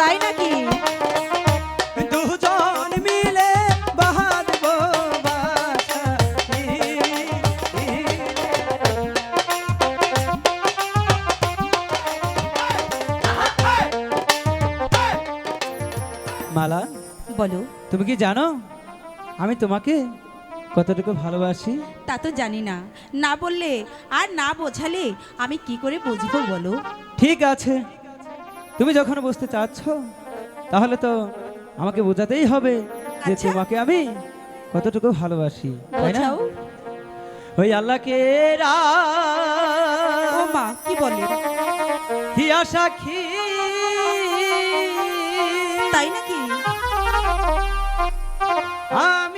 তাই নাকি? দুজন মিলে বাঁধব মালা বলো। তুমি কি জানো? আমি তোমাকে কতটুকু ভালোবাসি? তা তো জানি না। না বললে আর না বোঝালে আমি কি করে বুঝব বলো? ঠিক আছে। তুমি যখন বুঝতে চাচ্ছ তাহলে তো আমাকে বোঝাতেই হবে যে আচ্ছা। তোমাকে আমি কতটুকু ভালোবাসি তাই না? ওই আল্লাহকে মা কি বলে? হিয়া সাক্ষী তাই নাকি? আমি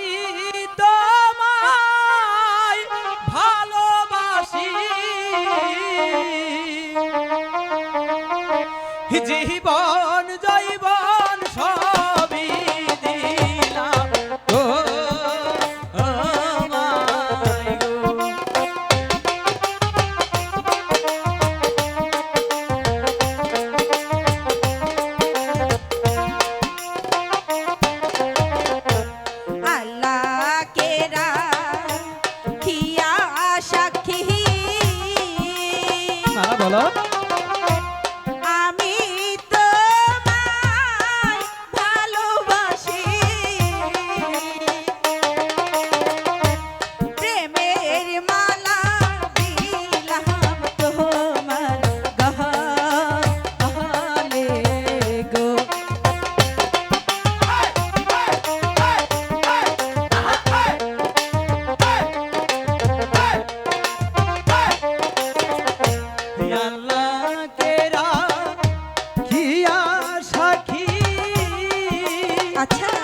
আচ্ছা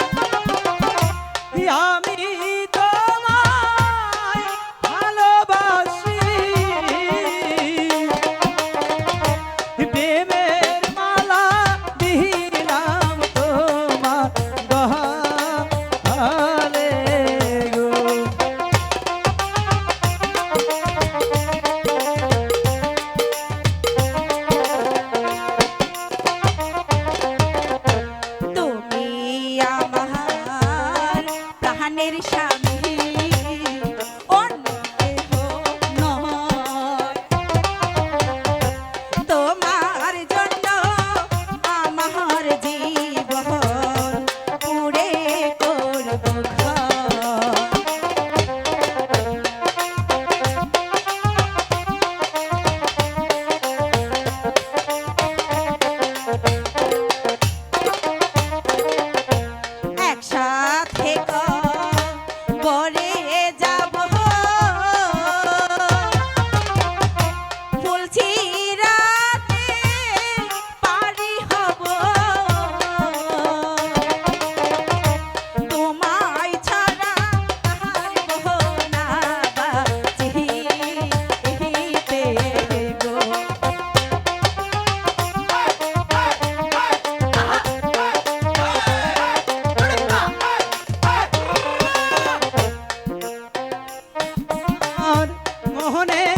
একসাথে করে মোহনে